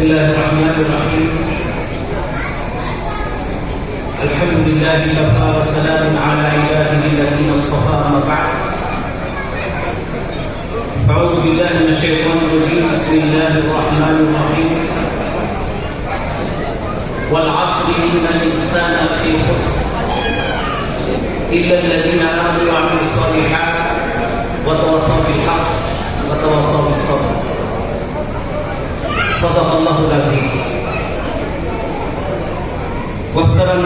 الله الرحمن الرحيم الحمد لله كفى وسلام على عباده الذين اصطفى اما بعد أعوذ بالله من الشيطان الرجيم بسم الله الرحمن الرحيم والعصر إن الإنسان لفي خسر إلا الذين آمنوا وعملوا الصالحات اللہ العظیم. محترم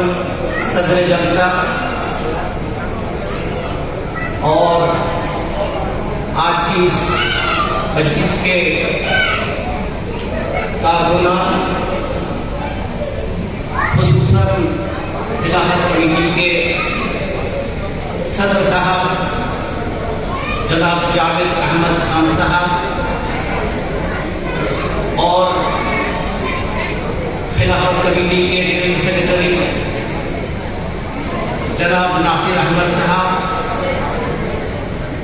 صدر جلسہ اور آج کی اس مجلس کے کارکنا خصوصاً خلافت کمیٹی کے صدر صاحب، جناب جاوید احمد خان صاحب اور خلافت کمیٹی کے جنرل سیکرٹری جناب ناصر احمد صاحب،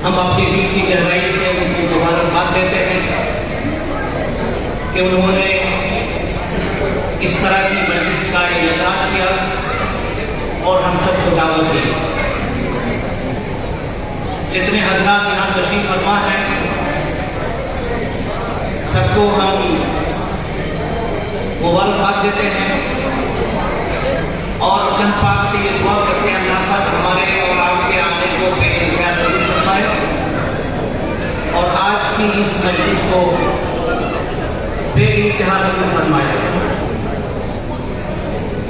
ہم اپنی دل کی گہرائی سے ان کو مبارکباد دیتے ہیں کہ انہوں نے اس طرح کی مجلس کا انعقاد کیا اور ہم سب کو دعوت دی۔ جتنے حضرات یہاں تشریف فرما ہیں، سب کو ہم دعا دیتے ہیں۔ اور اللہ پاک سے یہ دعا کرتے ہیں، اللہ پاک ہمارے اور آپ کے آنے کو پہ نہیں کرتا ہے اور آج کی اس مجلس کو بے امتحان نہیں فرمایا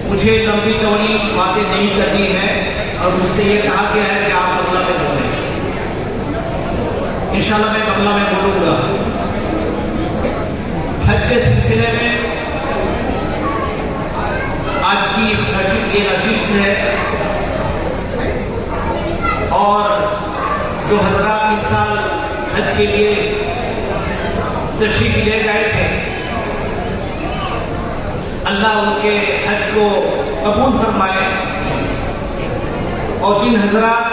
مجھے لمبی چوڑی باتیں نہیں کرنی ہے اور مجھ سے یہ کہا گیا ہے کہ آپ بدلا میں بولیں۔ انشاءاللہ میں بدلا میں بولوں گا۔ حج کے سلسلے میں کی اس یہ نشست ہے۔ اور جو حضرات انسان حج کے لیے تشریف لے گئے تھے، اللہ ان کے حج کو قبول فرمائے۔ اور جن حضرات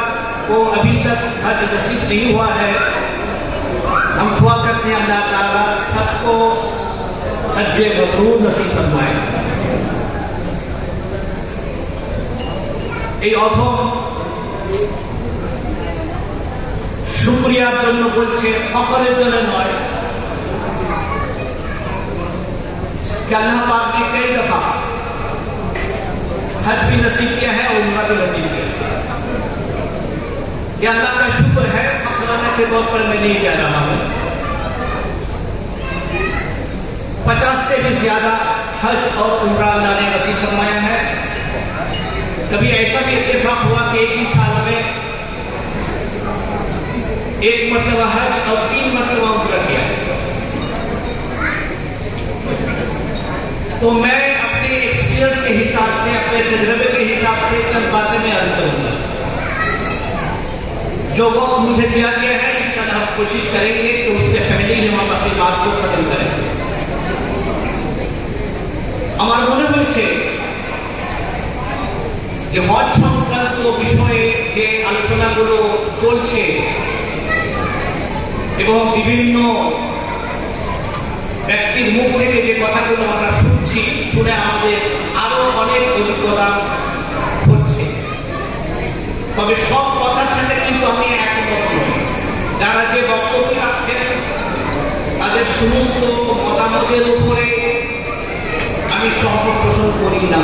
کو ابھی تک حج نصیب نہیں ہوا ہے، ہم دعا کرتے ہیں اللہ تعالیٰ سب کو حج مبرور نصیب فرمائے۔ এই অথ সুক্রিয়ার জন্য বলছে সকলের জন্য নয়। کہ اللہ پاک نے کئی دفعہ حج بھی نصیب کیا ہے اور عمرہ بھی نصیب کیا اللہ کا شکر ہے فخرانہ کے طور پر میں نہیں کہہ رہا ہوں। پچاس سے بھی زیادہ حج اور عمرہ اللہ نے نصیب فرمایا ہے۔ کبھی ایسا بھی اتفاق ہوا کہ ایک ہی سال میں ایک مرتبہ حج اور تین مرتبہ عمرہ کیا؟ تو میں اپنے ایکسپیرئنس کے حساب سے، اپنے تجربے کے حساب سے چند باتیں میں عرض کروں گا۔ جو وقت مجھے دیا گیا ہے چند ہم کوشش کریں گے کہ اس سے پہلے ہی ہم اپنی بات کو ختم کریں۔ گے ہمارے ملک میں যে হজ সংক্রান্ত বিষয়ে যে আলোচনাগুলো চলছে এবং বিভিন্ন ব্যক্তির মুখ থেকে যে কথাগুলো আমরা শুনছি, শুনে আমাদের আরও অনেক অভিজ্ঞতা হচ্ছে। তবে সব কথার সাথে কিন্তু আমি একমত যারা যে বক্তব্য রাখছেন, তাদের সমস্ত মতামতের উপরে আমি পোষণ করি না।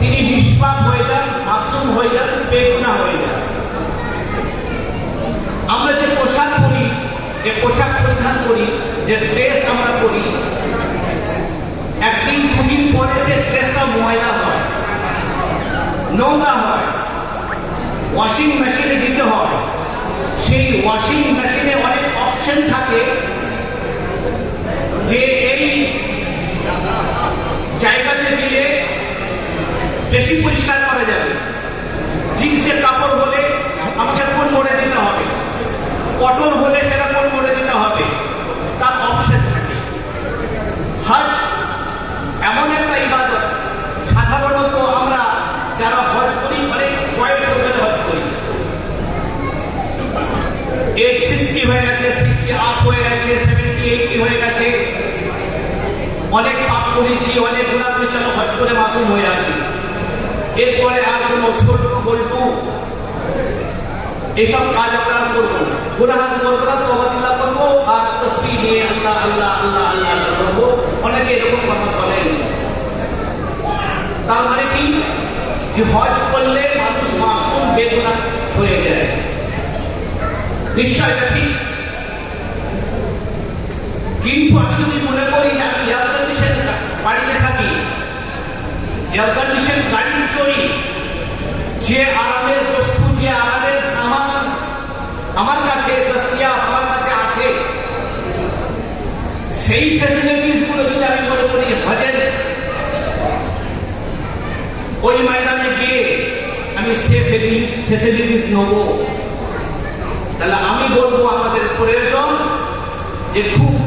তিনি নিষ্পাপ হয়ে যান, মাসুম হয়ে যান, বেগুনা হয়ে যান। আমরা যে পোশাক পরি, যে পোশাক পরিধান করি, যে ড্রেস আমরা পরি, একদিন, দুদিন পরে সে ড্রেসটা ময়লা হয়, নোংরা হয়। ওয়াশিং মেশিনে দিতে হয়। সেই ওয়াশিং মেশিনে অনেক অপশন থাকে যে এই এজ সিক্সটি হয়ে গেছে সিক্সটি আপ হয়ে গেছে হয়ে গেছে? অনেক পাপ করেছি, অনেক গুণা করে চলো হজ করে মাসুম হয়ে আসি এরপরে আর কোনো সল্টু বল্টু, এসব কাজ আমরা করব না। গুনাহান করব না তবাদিল্লা করব, আর তসবি নিয়ে আল্লাহ আল্লাহ আল্লাহ আল্লাহ আল্লাহ করব। অনেকে এরকম কথা বলেন। তার মানে কি? যে হজ করলে মানুষ মাসুম বেগুনা হয়ে যায়। নিশ্চয় ঠিক? কিন্তু আমি যদি মনে করি আমি এয়ার বাড়িতে থাকি এয়ার কন্ডিশন চড়ি, যে আরামের বস্তু, যে আরামের সামান আমার কাছে দস্তিয়া আমার কাছে আছে, সেই ফেসিলিটিসগুলো যদি আমি মনে করি হজের ওই ময়দানে গিয়ে আমি সে ফেসিলিটিস নেব। তাহলে আমি বলব আমাদের প্রয়োজন যে খুব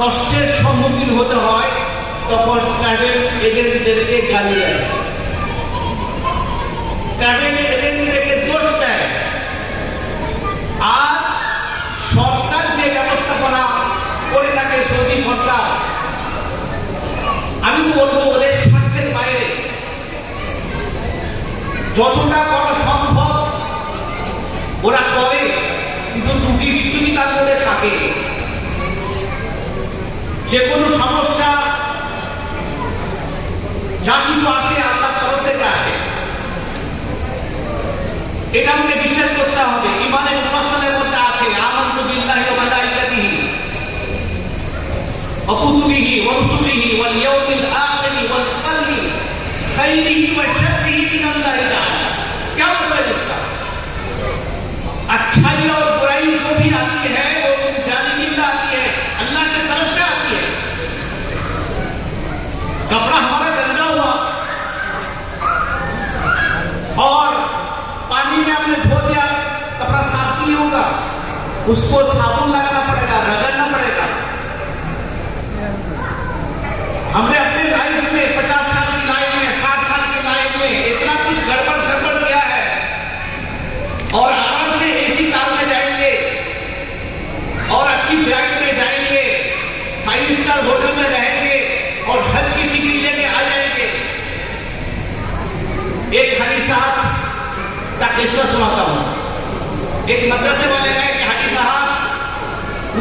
কষ্টের সম্মুখীন হতে হয়, তখন ট্রাভেল এজেন্টদেরকে গালি দেয়। ট্রাভেল এজেন্টদেরকে দোষ দেয়। আর সরকার যে ব্যবস্থাপনা করে থাকে, সৌদি সরকার, আমি তো বলব ওদের স্বার্থের বাইরে যতটা করা সম্ভব ওরা করে, কিন্তু ত্রুটি বিচ্যুতি তার মধ্যে থাকে। যে কোনো সমস্যা যা কিছু আসে আল্লাহ তরফ থেকে আসে এটা আমাকে বিশ্বাস করতে হবে ইমানের মুফাসসালের মধ্যে আছে আমান্ত বিল্লাহি ওয়া মালাইকাতিহি ওয়া কুতুবিহি ওয়া রুসুলিহি ওয়াল ইয়াউমিল আখির ওয়াল কদরি খাইরিহি ওয়া শাররিহি মিনাল্লাহি তাআলা क्या मतलब इसका अच्छाई और बुराई जो भी आती है اس کو صابن لگانا پڑے گا رگڑنا پڑے گا ہم نے اپنی لائف میں پچاس سال کی لائف میں ساٹھ سال کی لائف میں اتنا کچھ گڑبڑ سڑبڑ کیا ہے اور آرام سے اے سی کار میں جائیں گے اور اچھی برانڈ میں جائیں گے فائیو اسٹار ہوٹل میں رہیں گے اور حج کی ڈگری لے کے آ جائیں گے ایک خالی صاحب کا قصہ سناتا ہوں ایک مدرسے والے ہیں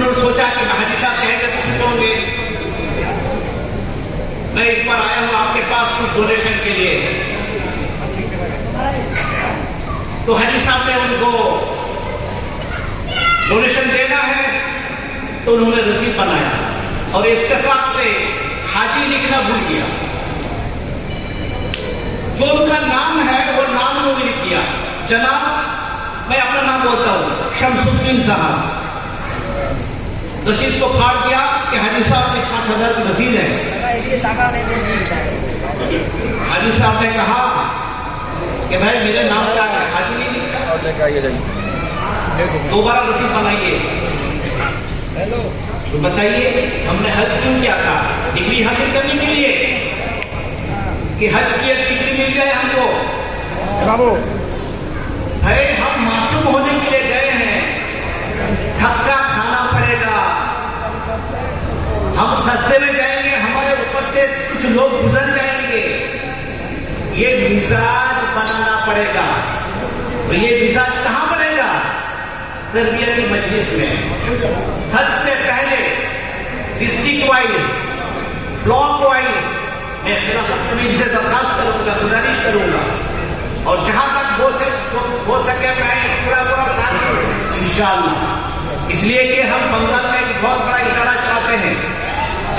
انہوں نے سوچا کہ مہدی صاحب کہیں گے تو خوش ہوں گے۔ میں اس پر آیا ہوں آپ کے پاس کچھ ڈونیشن کے لیے۔ تو حجی صاحب نے ان کو ڈونیشن دینا ہے تو انہوں نے رسید بنایا۔ اور اتفاق سے حاجی لکھنا بھول گیا۔ جو ان کا نام ہے، وہ نام انہوں نے لکھ دیا۔ جناب، میں اپنا نام بولتا ہوں، شمس الدین صاحب۔ رشید کو پھاڑ کیا کہ حاجی صاحب نے پانچ ہزار کی رسید ہے۔ حاجی صاحب نے کہا کہ بھائی میرے نام کیا ہے؟ حاجی نہیں لکھا دوبارہ رسید بنائیے تو بتائیے ہم نے حج کیوں کیا تھا؟ ڈگری حاصل کرنے کے لیے۔ کہ حج کی ایک ڈگری مل جائے ہم کو۔ ہم معصوم ہونے کے لیے گئے ہیں۔ تھکا ہم سستے میں جائیں گے، ہمارے اوپر سے کچھ لوگ گزر جائیں گے۔ یہ مزاج بنانا پڑے گا، اور یہ مزاج کہاں بنے گا؟ تربیتی مجلس میں۔ حد سے پہلے ڈسٹرکٹ وائز، بلاک وائز میں خلافت کمیٹی سے درخواست کروں گا، گزارش کروں گا۔ اور جہاں تک ہو سکے میں پورا پورا ساتھ ان شاء اللہ اس لیے کہ ہم بنگال میں ایک بہت بڑا ادارہ چلاتے ہیں۔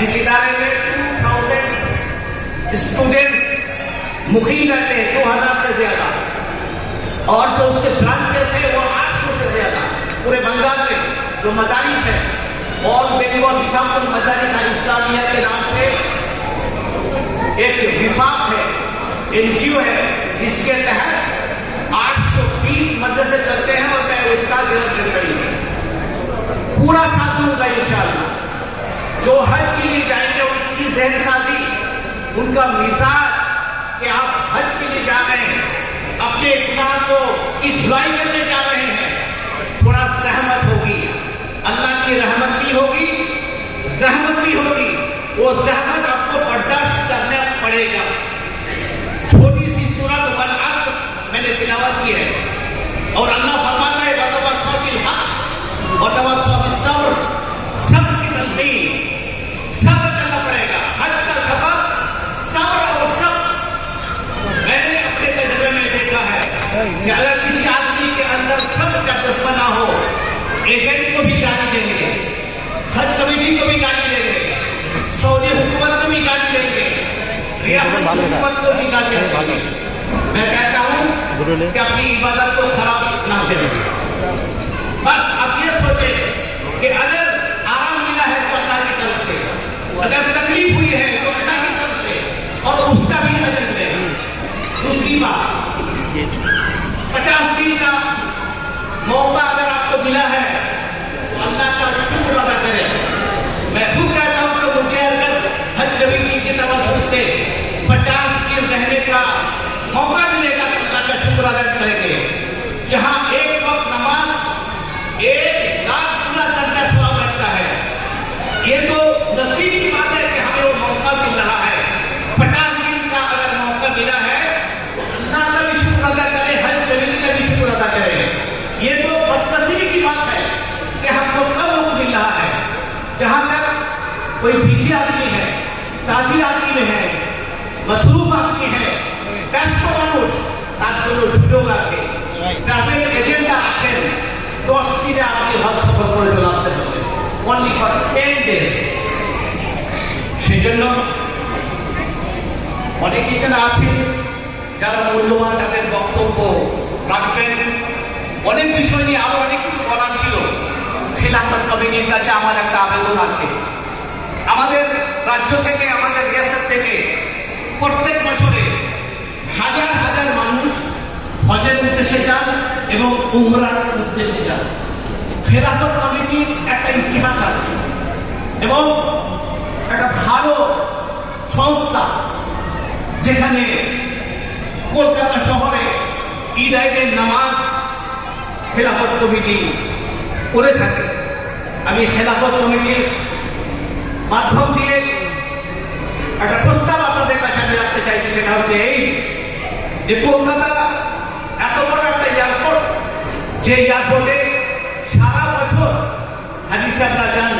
جس ادارے میں ٹو تھاؤزینڈ اسٹوڈینٹس مقیم رہتے ہیں دو ہزار سے زیادہ۔ اور جو اس کے برانچیز ہیں وہ آٹھ سو سے زیادہ۔ پورے بنگال میں جو مدارس ہیں اور بینگال مدارس المدارس اسلامیہ کے نام سے ایک وفاق ہے این جی او ہے، جس کے تحت آٹھ سو بیس مدرسے چلتے ہیں اور میں اس کا گرم سے پڑی پورا ساتھ ہوں گا ان شاء اللہ جو حج کے لیے جائیں گے، ان کی ذہن سازی، ان کا مزاج کہ آپ حج کے لیے جا رہے ہیں، اپنے گناہ کو کی دھلائی کرنے جا رہے ہیں، تھوڑا سہمت ہوگی، اللہ کی رحمت بھی ہوگی، زحمت بھی ہوگی، وہ زحمت میں کہتا ہوں کہ اپنی عبادت کو خراب نہ کریں بس آپ یہ سوچیں کہ اگر آرام ملا ہے تو اللہ کی طرف سے اگر تکلیف ہوئی ہے تو اللہ کی طرف سے اور اس کا بھی نظر ملے دوسری بات پچاس دن کا موقع اگر آپ کو ملا ہے تو اللہ کا মসরুফ আপনি হ্যাঁ। ব্যস্ত মানুষ তার জন্য সুযোগ আছে। ট্রাভেল এজেন্টরা আছেন দশ দিনে আপনি হজ সফর করে চলে আসতে পারবেন। অনলি ফর টেন ডেজ সেজন্য অনেক এখানে আছে যারা মূল্যবান তাদের বক্তব্য রাখবেন। অনেক বিষয় নিয়ে আরও অনেক কিছু বলার ছিল। খিলাফত কমিটির কাছে আমার একটা আবেদন আছে। আমাদের রাজ্য থেকে আমাদের রিয়াসত থেকে প্রত্যেক বছরে হাজার হাজার মানুষ হজের উদ্দেশ্যে যান এবং উমরার উদ্দেশ্যে যান। খেলাফত কমিটির একটা ইতিহাস আছে এবং একটা ভালো সংস্থা যেখানে কলকাতা শহরে ঈদ আইনের নামাজ খেলাফত কমিটি করে থাকে। আমি খেলাফত কমিটির মাধ্যম দিয়ে একটা সেটা হচ্ছে এই যে কলকাতা এত বড় একটা এয়ারপোর্ট যে এয়ারপোর্টে সারা বছর হাজির সাহেবরা যান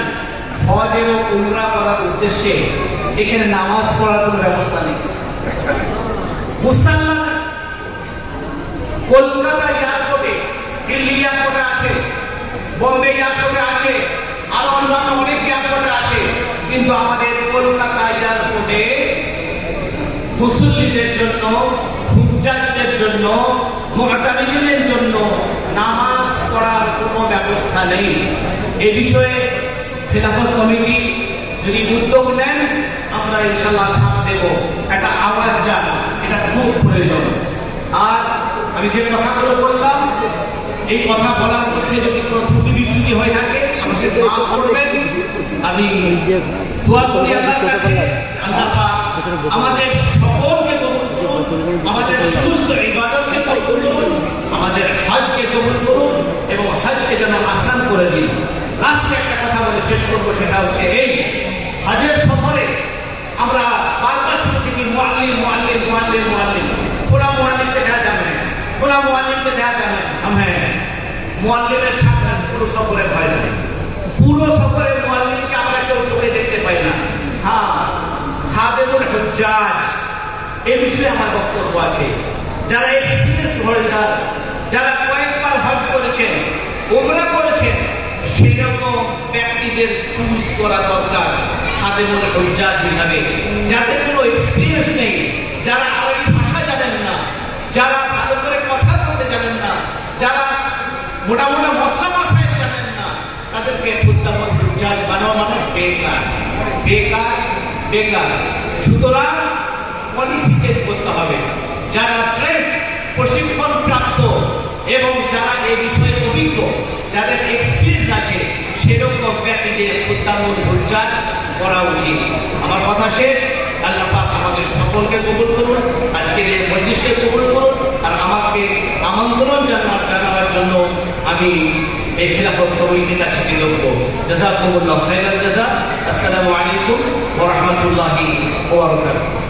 হজ এবং উমরা করার উদ্দেশ্যে এখানে নামাজ পড়ার কোনো ব্যবস্থা নেই। মুসলমান কলকাতা এয়ারপোর্টে দিল্লি এয়ারপোর্টে আছে, বোম্বে এয়ারপোর্টে আছে, আরও অন্যান্য অনেক এয়ারপোর্টে আছে, কিন্তু আমাদের কলকাতা এয়ারপোর্টে মুসল্লিদের জন্য হুজ্জাতদের জন্য মোহতামিনের জন্য নামাজ পড়ার কোনো ব্যবস্থা নেই। এ বিষয়ে খেলাফত কমিটি যদি উদ্যোগ নেন আমরা ইনশাল্লাহ সাথ দেব। একটা আওয়াজ যান এটা খুব প্রয়োজন। আর আমি যে কথাগুলো বললাম এই কথা বলার মধ্যে যদি কোনো ত্রুটি বিচ্যুতি হয়ে থাকে আমি দোয়া করি আল্লাহ আমাদের সকলকে আমাদের সমস্ত ইবাদতকে করুন আমাদের হজকে কবুল করুন এবং হজকে যেন আসান করে দিন। লাস্টে একটা কথা বলে শেষ করব সেটা হচ্ছে এই হজের সফরে আমরা বারবার শুনে থাকি মোয়াল্লিম মোয়াল্লিম মোয়াল্লিম মোয়াল্লিম খোলা মোয়াল্লিম দেখা যাবে খোলা মোয়াল্লিমকে দেখা যাবে হ্যাঁ মোয়াল্লিমের সাথে পুরো সফরে ভয় লাগে। পুরো সফরে মোয়াল্লিমকে আমরা কেউ চোখে দেখতে পাই না হ্যাঁ হুজ্জাজ এ বিষয়ে আমার বক্তব্য আছে। যারা এক্সপিরিয়েন্স হোল্ডার যারা কয়েকবার হজ করেছেন, ওমরা করেছেন সেই রকম ব্যক্তিদের চুজ করা দরকার হাতে খাদেমুল হুজ্জাজ হিসাবে। যাদের কোনো এক্সপিরিয়েন্স নেই, যারা আরবি ভাষা জানেন না, যারা ভালো করে কথা বলতে জানেন না, যারা মোটা মোটা মশলা মশাই জানেন না, তাদেরকে ফুদ্দামন বুঝার বানানো মানে বেকার। বেকার বেকার। সুতরাং পলিসি চেঞ্জ করতে হবে। যারা ট্রেন প্রশিক্ষণ প্রাপ্ত এবং যারা এই বিষয়ে অভিজ্ঞ, যাদের এক্সপিরিয়েন্স আছে, সেরকম ব্যক্তিদের উদ্যাপন উচ্চার করা উচিত। আমার কথা শেষ। আল্লাহ পাক আমাদের সকলকে কবুল করুন। আজকের এই মজলিসকে কবুল করুন। আর আমাকে আমন্ত্রণ জানার জানাবার জন্য আমি এই খেলাফত কমিটির কাছে কৃতজ্ঞ জাজাকুমুল্লাহ খাইরাল জাজা। আসসালামু আলাইকুম ওয়া রাহমাতুল্লাহি ওয়া বারাকাতুহু।